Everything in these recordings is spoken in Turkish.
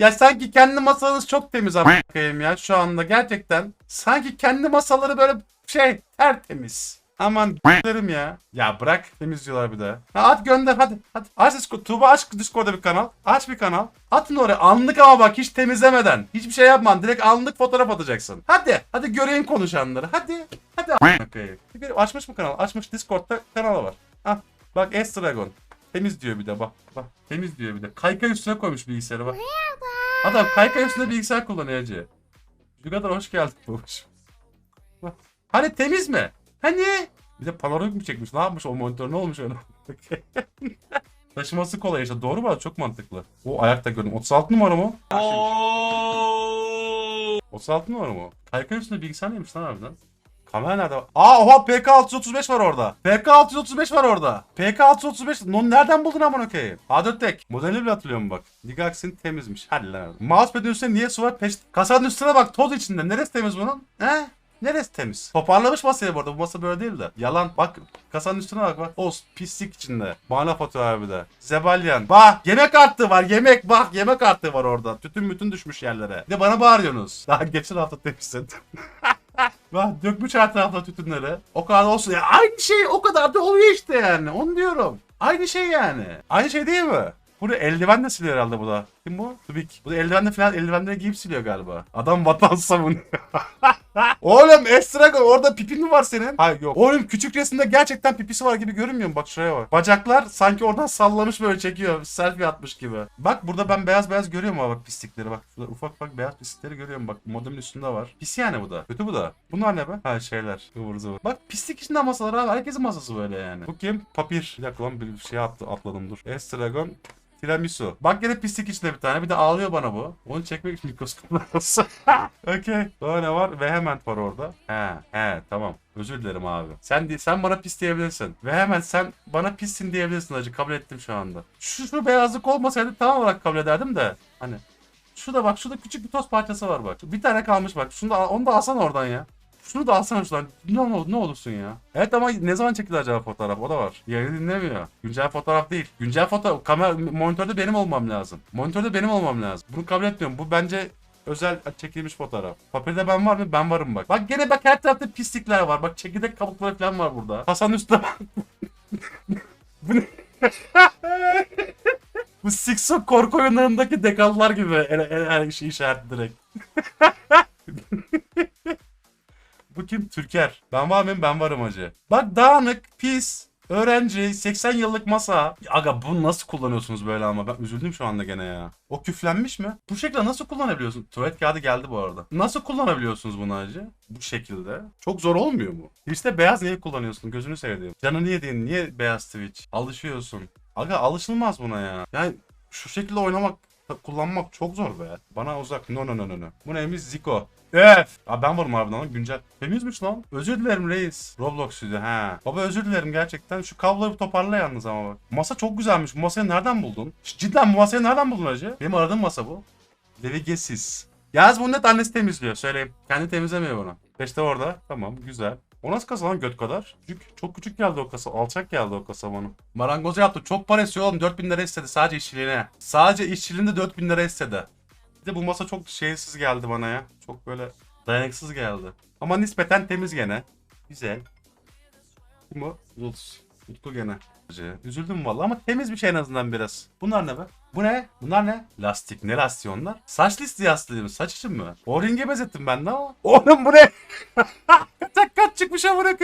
Ya sanki kendi masanız çok temiz a**ayım ya şu anda gerçekten. Sanki kendi masaları böyle şey tertemiz. Aman derim ya. Ya bırak temizliyorlar bir de. Ha, at gönder hadi. Hadi. Aç Discord. Tuğba aç Discord'da bir kanal. Aç bir kanal. Atın oraya. Anlık ama bak hiç temizlemeden. Hiçbir şey yapman. Direkt anlık fotoğraf atacaksın. Hadi. Hadi göreyim konuşanları. Hadi. Hadi a**ayım. Bir Açmış mı kanal? Açmış Discord'da kanalı var. Ah. Bak Estragon. Temiz diyor bir de bak. Bak. Temiz diyor bir de. Kaykay üstüne koymuş bilgisayarı bak. Adam kaykay üstünde bilgisayar kullanıyor Hacı. Bu kadar hoş geldin babuş. Hani temiz mi? Hani? Bir de panoramik mi çekmiş? Ne yapmış o monitör? Ne olmuş öyle? Taşıması kolay işte. Doğru mu? Çok mantıklı. O ayakta gördüm. 36 numara mı? 36 numara mı? Kaykay üstünde bilgisayar neymiş lan harbiden? Kamera nerede? Aa oha PK635 var orada. PK635 var orada. PK635. Non nereden buldun aman okey? A4 tek. Modeli bile hatırlıyorum bak. Ligax'in temizmiş. Hadi lan. Mousepad'in üstüne niye su var? Peş... Kasanın üstüne bak toz içinde. Neresi temiz bunun? He? Neresi temiz? Toparlamış masayı bu arada. Bu masa böyle değil de. Yalan. Bak kasanın üstüne bak bak. Oz pislik içinde. Bana fotoğrafı bir de. Zebalyan. Bak yemek arttığı var. Yemek bak yemek arttığı var orada. Tütün bütün düşmüş yerlere. Bir de bana bağırıyorsunuz. Daha geçen hafta temizledim. Bak dökmüş her tarafta tütünleri. O kadar olsun ya. Aynı şey o kadar da oluyor işte yani. Onu diyorum. Aynı şey yani. Aynı şey değil mi? Bunu eldivenle siliyor herhalde bu da. Kim bu? Tubik. Bu da eldivenle falan eldivenleri giyip siliyor galiba. Adam vatan savunuyor. Oğlum Estragon orada pipin mi var senin? Hayır yok. Oğlum küçük resimde gerçekten pipisi var gibi görünmüyor mu? Bak şuraya bak. Bacaklar sanki oradan sallamış böyle çekiyor. Selfie atmış gibi. Bak burada ben beyaz beyaz görüyorum ama bak pislikleri bak. Şurada ufak ufak beyaz pislikleri görüyorum bak. Modemin üstünde var. Pis yani bu da. Kötü bu da. Bunlar ne be? Ha şeyler. Ivır zıvır. Bak pislik içinde masalar abi. Herkesin masası böyle yani. Bu kim? Papir. Bir dakika lan bir şey attı, atladım dur. Estragon Tiramisu. Bak gene pislik içinde bir tane. Bir de ağlıyor bana bu. Onu çekmek için mikroskop lazım. Okey. Daha ne var? Vehement var orada. He. He tamam. Özür dilerim abi. Sen sen bana pis diyebilirsin. Ve hemen sen bana pissin diyebilirsin hacı. Kabul ettim şu anda. Şu, şu beyazlık olmasaydı tam olarak kabul ederdim de. Hani. Şurada bak şurada küçük bir toz parçası var bak. Bir tane kalmış bak. Şunu da onu da alsana oradan ya. Şunu da alsana şuradan. Ne, olur, ne olursun ya. Evet ama ne zaman çekildi acaba fotoğraf? O da var. Yayını dinlemiyor. Güncel fotoğraf değil. Güncel fotoğraf. Kamera, monitörde benim olmam lazım. Monitörde benim olmam lazım. Bunu kabul etmiyorum. Bu bence özel çekilmiş fotoğraf. Papirde ben var mı? Ben varım bak. Bak gene bak her tarafta pislikler var. Bak çekirdek kabukları falan var burada. Üstte bak. Bu ne? Bu Sixo korku oyunlarındaki dekallar gibi her, her, her şey işaretli direkt. Bu kim? Türker. Ben var mıyım? Ben varım hacı. Bak dağınık, pis, öğrenci, 80 yıllık masa. Aga bunu nasıl kullanıyorsunuz böyle ama? Ben üzüldüm şu anda gene ya. O küflenmiş mi? Bu şekilde nasıl kullanabiliyorsun? Tuvalet kağıdı geldi bu arada. Nasıl kullanabiliyorsunuz bunu hacı? Bu şekilde. Çok zor olmuyor mu? İşte beyaz niye kullanıyorsun? Gözünü seveyim. Canını yediğin niye beyaz Twitch? Alışıyorsun. Aga alışılmaz buna ya. Yani şu şekilde oynamak kullanmak çok zor be. Bana uzak. No no no no no. Bu neymiş? Zico. Öf. Abi ben varım harbiden lan güncel. Temizmiş lan. Özür dilerim reis. Roblox stüdyo ha. Baba özür dilerim gerçekten. Şu kabloyu toparla yalnız ama bak. Masa çok güzelmiş. Bu masayı nereden buldun? Cidden bu masayı nereden buldun hacı? Benim aradığım masa bu. Levigesiz. Yaz bunu net annesi temizliyor söyleyeyim. Kendi temizlemiyor bunu. İşte orada. Tamam güzel. O nasıl kasa lan göt kadar? Küçük, çok küçük geldi o kasa. Alçak geldi o kasa bana. Marangoz yaptı. Çok para istiyor oğlum. 4000 lira istedi sadece işçiliğine. Sadece işçiliğinde 4000 lira istedi. Bir de bu masa çok şeysiz geldi bana ya. Çok böyle dayanıksız geldi. Ama nispeten temiz gene. Güzel. O? Zulus. Utku gene. Üzüldüm vallahi ama temiz bir şey en azından biraz. Bunlar ne be? Bu ne? Bunlar ne? Lastik. Ne lastiği onlar? Saç listi yastığı mı? Saç için mi? O ringe benzettim ben de ama. Oğlum bu ne? Kaçak kaç çıkmış amına.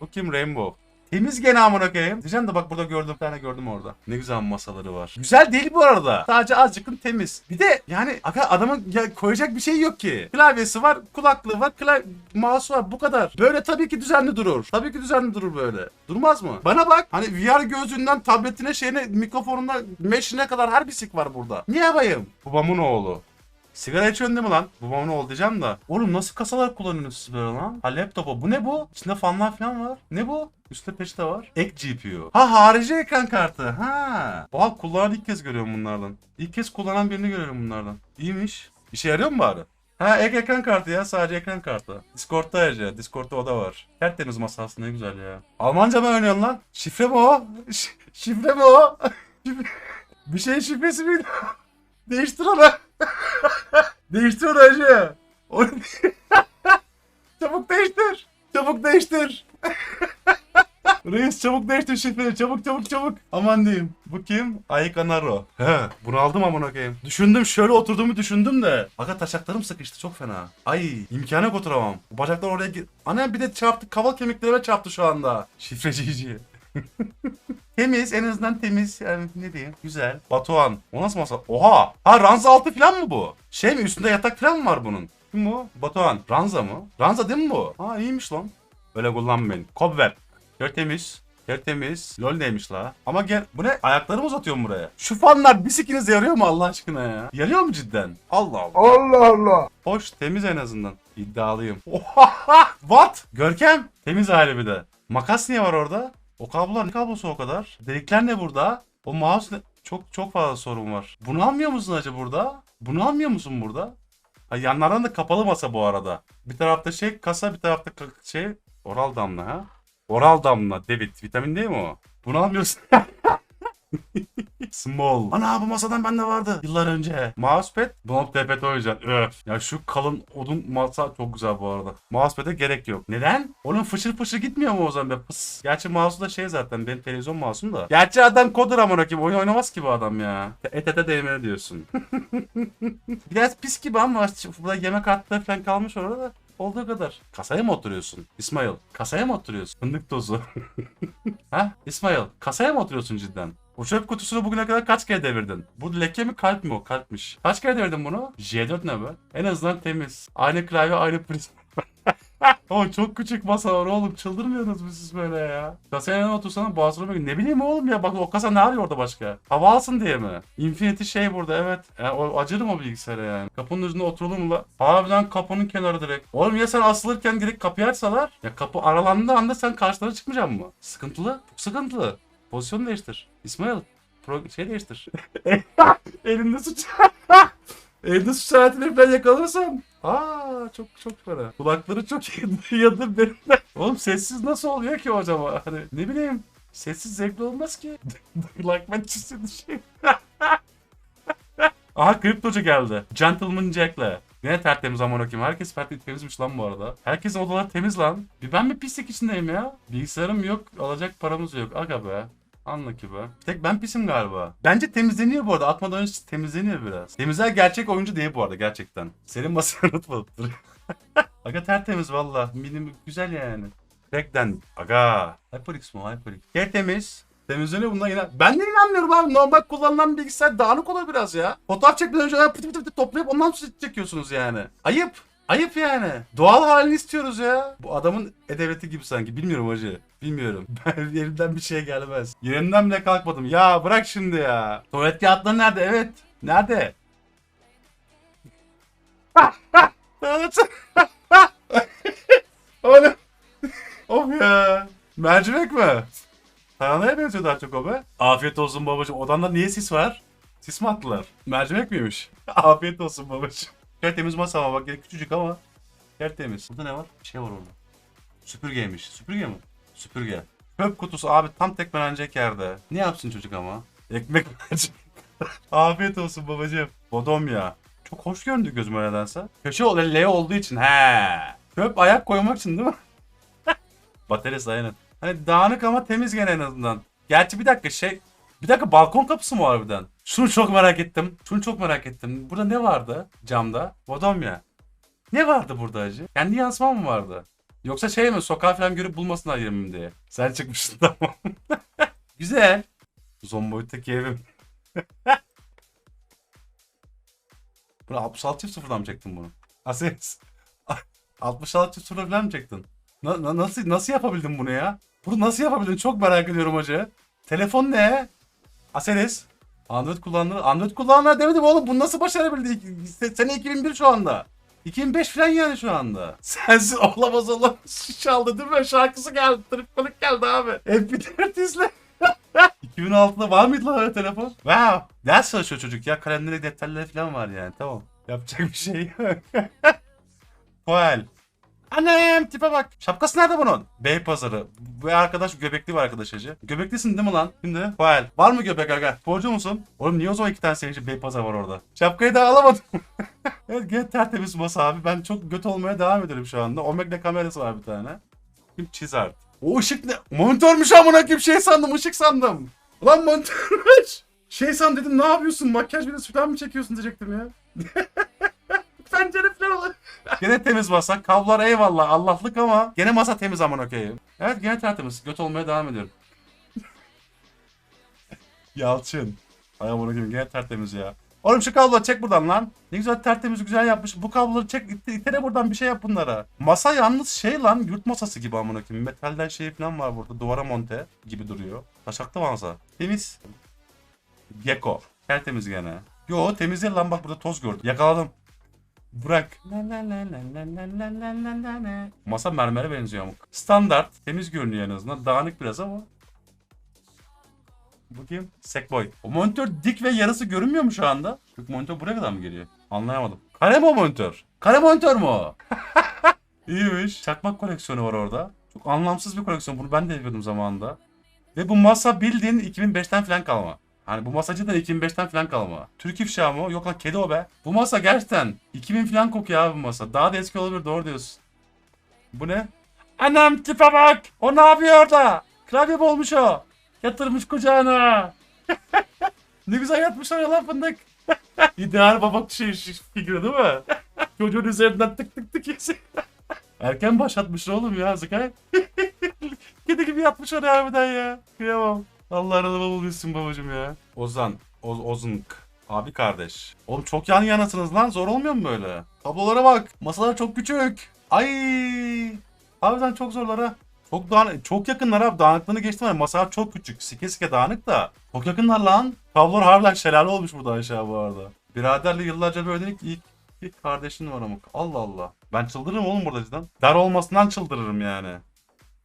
Bu kim? Rainbow. Temiz gene amına koyayım. Diyeceğim de bak burada gördüm bir tane gördüm orada. Ne güzel masaları var. Güzel değil bu arada. Sadece azıcıkın temiz. Bir de yani adamın ya koyacak bir şey yok ki. Klavyesi var, kulaklığı var, klav mouse var bu kadar. Böyle tabii ki düzenli durur. Tabii ki düzenli durur böyle. Durmaz mı? Bana bak. Hani VR gözünden tabletine şeyine mikrofonuna mesh'ine kadar her bir sik var burada. Niye yapayım? Babamın oğlu. Sigara içiyorsun değil mi lan? Babamın oğlu diyeceğim de. Oğlum nasıl kasalar kullanıyorsunuz siz böyle lan? Ha laptopu. Bu ne bu? İçinde fanlar falan var. Ne bu? Üstte peçete var. Ek GPU. Ha harici ekran kartı. Ha. Oha kullanan ilk kez görüyorum bunlardan. İlk kez kullanan birini görüyorum bunlardan. İyiymiş. İşe yarıyor mu bari? Ha ek ekran kartı ya sadece ekran kartı. Discord'da ayrıca. Discord'da o da var. Tertemiz masa aslında ne güzel ya. Almanca mı öğreniyorsun lan? Şifre mi o? Ş- şifre mi o? Bir şey şifresi miydi? Değiştir onu. Değiştir hacı. Çabuk değiştir. Çabuk değiştir. Reis çabuk değiştir şifreyi çabuk çabuk çabuk. Aman diyeyim. Bu kim? Aykanaro. He bunu aldım amına koyayım. Düşündüm şöyle oturduğumu düşündüm de. Aga taşaklarım sıkıştı çok fena. Ay imkanı yok oturamam. Bacaklar oraya git. Annem bir de çarptı kaval kemiklerime çarptı şu anda. Şifrecici. temiz en azından temiz yani ne diyeyim güzel. Batuhan o nasıl masa? Oha ha ranza altı falan mı bu? Şey mi üstünde yatak falan mı var bunun? Kim bu? Batuhan. Ranza mı? Ranza değil mi bu? Ha iyiymiş lan. Öyle kullanmayın. Cobweb. Tertemiz. Tertemiz. Lol neymiş la? Ama gel bu ne? Ayaklarımı uzatıyorum buraya. Şu fanlar bir sikinize yarıyor mu Allah aşkına ya? Yarıyor mu cidden? Allah Allah. Allah Allah. Hoş temiz en azından. İddialıyım. Oha! What? Görkem. Temiz hali bir de. Makas niye var orada? O kablolar ne kablosu o kadar? Delikler ne burada? O mouse ne? Çok çok fazla sorun var. Bunu almıyor musun acaba burada? Bunu almıyor musun burada? Ha, yanlardan da kapalı masa bu arada. Bir tarafta şey kasa bir tarafta şey oral damla ha. Oral damla David vitamin değil mi o? Bunu almıyorsun. Small. Ana bu masadan bende vardı yıllar önce. Mousepad. Bunu tepete oynayacaksın. Öf. Ya şu kalın odun masa çok güzel bu arada. Mousepad'e gerek yok. Neden? Onun fışır fışır gitmiyor mu o zaman be pıs. Gerçi mouse'u da şey zaten benim televizyon mouse'um da. Gerçi adam kodur amına koyayım. Oyun oynamaz ki bu adam ya. Et ete değmeli diyorsun. Biraz pis gibi ama burada yemek kartları falan kalmış orada da. Olduğu kadar. Kasaya mı oturuyorsun? İsmail. Kasaya mı oturuyorsun? Fındık tozu. ha? İsmail. Kasaya mı oturuyorsun cidden? O çöp kutusunu bugüne kadar kaç kere devirdin? Bu leke mi kalp mi o? Kalpmiş. Kaç kere devirdin bunu? J4 ne be? En azından temiz. Aynı klavye aynı priz. Ama çok küçük masa var oğlum. Çıldırmıyorsunuz mu siz böyle ya? Kasaya yanına otursana boğazına bakın. Ne bileyim oğlum ya. Bak o kasa ne arıyor orada başka? Hava alsın diye mi? Infinity şey burada evet. Yani o, acırım o bilgisayara yani. Kapının üstünde oturulur mu la? Harbiden kapının kenarı direkt. Oğlum ya sen asılırken direkt kapıyı açsalar. Ya kapı aralandığı anda sen karşılara çıkmayacaksın mı? Sıkıntılı. Çok sıkıntılı. Pozisyon değiştir. İsmail. Pro şey değiştir. Elinde suç. Elinde suç aletini falan yakalarsan. Aa çok çok para. Kulakları çok iyi duyuyordur benim. Oğlum sessiz nasıl oluyor ki acaba? Hani ne bileyim. Sessiz zevkli olmaz ki. Kulakman çizdi şey. Aha kriptocu geldi. Gentleman Jack'le. Yine tertemiz aman okuyayım. Herkes farklı temizmiş lan bu arada. Herkesin odaları temiz lan. Bir ben mi pislik içindeyim ya? Bilgisayarım yok. Alacak paramız yok. Aga be. Anla ki be. Tek ben pisim galiba. Bence temizleniyor bu arada. Atmadan önce temizleniyor biraz. Temizler gerçek oyuncu değil bu arada gerçekten. Senin masanı unutmadım. Aga tertemiz valla. Minim güzel yani. Tekten. Aga. HyperX mi? HyperX. Tertemiz. Temizleniyor bundan yine. Ben de inanmıyorum abi. Normal kullanılan bilgisayar dağınık olur biraz ya. Fotoğraf çekmeden önce pıtı pıtı pıtı toplayıp ondan sonra çekiyorsunuz yani. Ayıp. Ayıp yani. Doğal halini istiyoruz ya. Bu adamın edebiyatı gibi sanki. Bilmiyorum hacı. Bilmiyorum. Ben elimden bir şey gelmez. Yerimden bile kalkmadım. Ya bırak şimdi ya. Tuvalet kağıtları nerede? Evet. Nerede? Oğlum. of ya. Mercimek mi? Tarhanaya benziyor daha çok o be. Afiyet olsun babacığım. Odanda niye sis var? Sis mi attılar? Mercimek miymiş? Afiyet olsun babacığım. Tertemiz masa ama bak yine küçücük ama tertemiz. Burada ne var? Bir şey var orada. Süpürgeymiş. Süpürge mi? Süpürge. Çöp kutusu abi tam tekmelenecek yerde. Ne yapsın çocuk ama? Ekmek. Afiyet olsun babacığım. Bodom ya. Çok hoş göründü gözüme nedense. Köşe L olduğu için he. Çöp ayak koymak için değil mi? Bataryası aynen. Hani dağınık ama temiz gene en azından. Gerçi bir dakika şey... Bir dakika balkon kapısı mı harbiden? Şunu çok merak ettim. Şunu çok merak ettim. Burada ne vardı camda? Bodom ya. Ne vardı burada acı? Kendi yansıma mı vardı? Yoksa şey mi sokağa falan görüp bulmasınlar yerimi diye. Sen çıkmışsın tamam. Güzel. Zomboid'deki evim. Bunu 66 çift sıfırdan mı çektin bunu? Ases. 66 çift sıfır falan mı çektin? Na- na- nasıl nasıl yapabildin bunu ya? Bunu nasıl yapabildin? Çok merak ediyorum hacı. Telefon ne? Aseres. Android kullananlar, Android kullananlar demedim oğlum bunu nasıl başarabildi? Se- Sene 2001 şu anda. 2005 falan yani şu anda. Sensiz olamaz olamaz çaldı değil mi? Şarkısı geldi. Tripkolik geldi abi. MP4 izle. 2006'da var mıydı lan öyle telefon? Wow. Ders çalışıyor çocuk ya. Kalemleri defterleri falan var yani. Tamam. Yapacak bir şey yok. Fuel. Annem tipe bak. Şapkası nerede bunun? Beypazarı. Bu arkadaş göbekli bir arkadaş hacı. Göbeklisin değil mi lan? Şimdi. Fuel. Var mı göbek aga? Sporcu musun? Oğlum niye o zaman iki tane senin için Beypazarı var orada? Şapkayı da alamadım. Evet gene tertemiz masa abi. Ben çok göt olmaya devam ediyorum şu anda. Omegle kamerası var bir tane. Kim çizer. O ışık ne? Monitörmüş amına kim şey sandım ışık sandım. Ulan monitörmüş. Şey sandım dedim ne yapıyorsun makyaj videosu falan mı çekiyorsun diyecektim ya. Pencere falan. Gene temiz masa. Kablolar eyvallah Allah'lık ama gene masa temiz aman okeyim. Evet gene tertemiz. Göt olmaya devam ediyorum. Yalçın. Ay aman okeyim gene tertemiz ya. Oğlum şu kabloları çek buradan lan. Ne güzel tertemiz güzel yapmış. Bu kabloları çek it- itene buradan bir şey yap bunlara. Masa yalnız şey lan yurt masası gibi amına koyayım. Metalden şey falan var burada. Duvara monte gibi duruyor. Taşaklı masa. Temiz. Gecko. Tertemiz gene. Yo temiz değil lan bak burada toz gördüm. Yakaladım. Bırak. Masa mermere benziyor ama. Standart. Temiz görünüyor en azından. Dağınık biraz ama. Bakayım. Sackboy. O monitör dik ve yarısı görünmüyor mu şu anda? Yok monitör buraya kadar mı geliyor? Anlayamadım. Kare mi o monitör? Kare monitör mü o? İyiymiş. Çakmak koleksiyonu var orada. Çok anlamsız bir koleksiyon. Bunu ben de yapıyordum zamanında. Ve bu masa bildiğin 2005'ten falan kalma. Hani bu masacı da 2005'ten falan kalma. Türk ifşa mı? Yok lan kedi o be. Bu masa gerçekten 2000 falan kokuyor abi bu masa. Daha da eski olabilir doğru diyorsun. Bu ne? Anam tipe bak. O ne yapıyor orada? Klavye olmuş o? Yatırmış kucağına. ne güzel yatmış oraya lan fındık. İdeal babak şey, şey figürü değil mi? Çocuğun üzerinden tık tık tık yesin. Erken başlatmış oğlum ya Zıkay. Kedi gibi yatmış oraya harbiden ya. Kıyamam. Allah arada bulmuşsun babacım ya. Ozan. Oz Ozunk. Abi kardeş. Oğlum çok yan yanasınız lan. Zor olmuyor mu böyle? Tablolara bak. Masalar çok küçük. Ay. Harbiden çok zorlar ha. Çok dağınık, çok yakınlar abi. Dağınıklığını geçtim ama masalar çok küçük. Sike sike dağınık da. Çok yakınlar lan. Tablolar harbiden şelale olmuş burada aşağı bu arada. Biraderle yıllarca böyle ilk, ilk, ilk kardeşin var ama. Allah Allah. Ben çıldırırım oğlum burada cidden. Dar olmasından çıldırırım yani.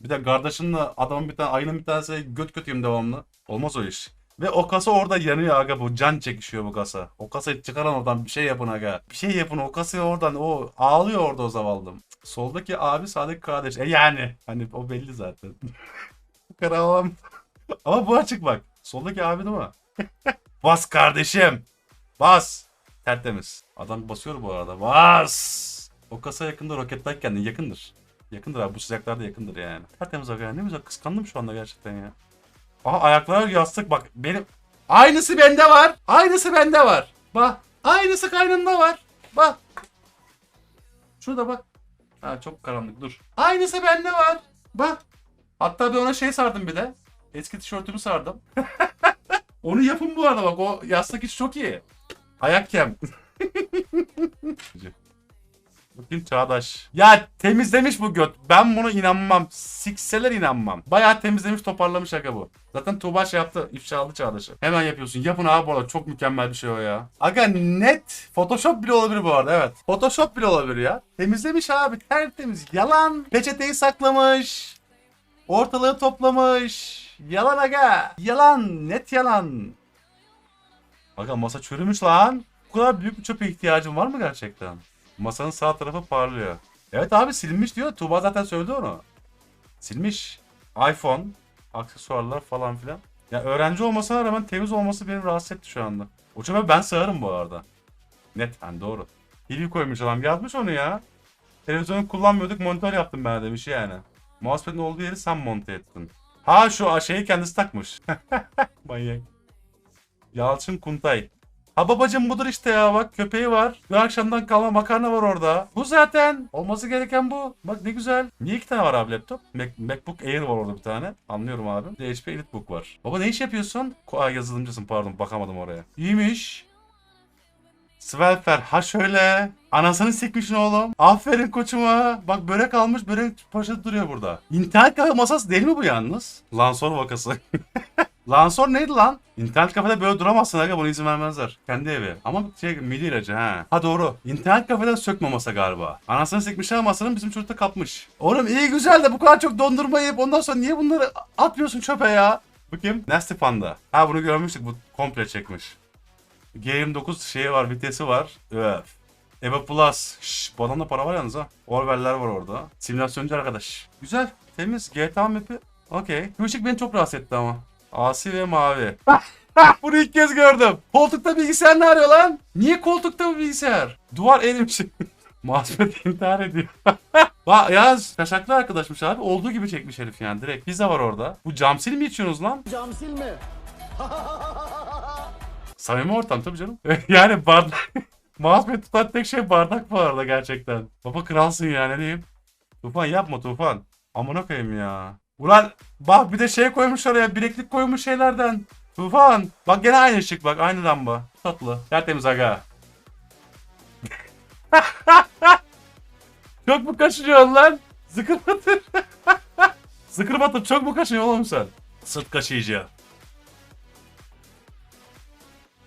Bir de kardeşinle adamın bir tane ayının bir tanesi göt götüyüm devamlı. Olmaz o iş. Ve o kasa orada yanıyor aga bu can çekişiyor bu kasa. O kasayı çıkaran oradan bir şey yapın aga. Bir şey yapın o kasayı oradan o ağlıyor orada o zavallım. Soldaki abi sağdaki kardeş. E yani. Hani o belli zaten. Karavam. Ama bu açık bak. Soldaki abi değil mi? Bas kardeşim. Bas. Tertemiz. Adam basıyor bu arada. Bas. O kasa yakında roket kendine yakındır. Yakındır abi bu sıcaklarda yakındır yani. Tertemiz aga ne güzel kıskandım şu anda gerçekten ya. Aha ayaklar yastık bak benim. Aynısı bende var. Aynısı bende var. Bak aynısı kaynında var. Bak. Şurada bak. Ha çok karanlık dur. Aynısı bende var. Bak. Hatta ben ona şey sardım bir de. Eski tişörtümü sardım. Onu yapın bu arada bak o yastık iş çok iyi. Ayak kem. Bakayım Çağdaş. Ya temizlemiş bu göt. Ben bunu inanmam. Sikseler inanmam. Bayağı temizlemiş toparlamış aga bu. Zaten Tuğba şey yaptı. ifşaladı Çağdaş'ı. Hemen yapıyorsun. Yapın abi bu arada. Çok mükemmel bir şey o ya. Aga net. Photoshop bile olabilir bu arada evet. Photoshop bile olabilir ya. Temizlemiş abi. Tertemiz. Yalan. Peçeteyi saklamış. Ortalığı toplamış. Yalan aga. Yalan. Net yalan. Aga masa çürümüş lan. Bu kadar büyük bir çöpe ihtiyacın var mı gerçekten? Masanın sağ tarafı parlıyor. Evet abi silinmiş diyor. Tuğba zaten söyledi onu. Silmiş. iPhone, aksesuarlar falan filan. Ya öğrenci olmasına rağmen temiz olması beni rahatsız etti şu anda. O çöpe ben sığarım bu arada. Net hani doğru. Hilvi koymuş adam yazmış onu ya. Televizyonu kullanmıyorduk monitör yaptım ben demiş yani. Mousepad'in olduğu yeri sen monte ettin. Ha şu şeyi kendisi takmış. Manyak. Yalçın Kuntay. Ha babacım budur işte ya bak köpeği var. Bir akşamdan kalma makarna var orada. Bu zaten. Olması gereken bu. Bak ne güzel. Niye iki tane var abi laptop? Mac- Macbook Air var orada bir tane. Anlıyorum abi. Bir de HP EliteBook var. Baba ne iş yapıyorsun? Aa, yazılımcısın pardon bakamadım oraya. İyiymiş. Svelfer ha şöyle. Anasını sikmişsin oğlum. Aferin koçuma. Bak börek almış börek poşeti duruyor burada. İnternet kafe masası değil mi bu yalnız? Lansor vakası. Lansor neydi lan? İnternet kafede böyle duramazsın aga buna izin vermezler. Kendi evi. Ama şey midi ilacı ha. Ha doğru. İnternet kafeden sökme masa galiba. Anasını sikmişler masanın bizim çocukta kapmış. Oğlum iyi güzel de bu kadar çok dondurma yiyip ondan sonra niye bunları atmıyorsun çöpe ya? Bakayım. Nasty Panda. Ha bunu görmüştük bu komple çekmiş. G29 şeyi var vitesi var. Öf. Eva Plus. Şş, bu adamda para var yalnız ha. Orwell'ler var orada. Simülasyoncu arkadaş. Güzel. Temiz. GTA map'i. Okey. Bu ışık beni çok rahatsız etti ama. Asi ve mavi. Bunu ilk kez gördüm. Koltukta bilgisayar ne arıyor lan? Niye koltukta bu bilgisayar? Duvar erimiş. Mahsmet intihar ediyor. Bak yaz kaşaklı arkadaşmış abi. Olduğu gibi çekmiş herif yani direkt. Pizza var orada. Bu camsil mi içiyorsunuz lan? Cam silme. Samimi ortam tabii canım. yani bardak. Mahsmet tutan tek şey bardak bu arada gerçekten. Baba kralsın ya ne diyeyim. Tufan yapma Tufan. Amına koyayım ya. Ulan bak bir de şey koymuş oraya bileklik koymuş şeylerden. Tufan. Bak gene aynı ışık bak aynı lamba. Tatlı. Tertemiz aga. çok mu kaşınıyorsun lan? Zıkır batır. Zıkır batır çok mu kaşınıyorsun oğlum sen? Sırt kaşıyıcı.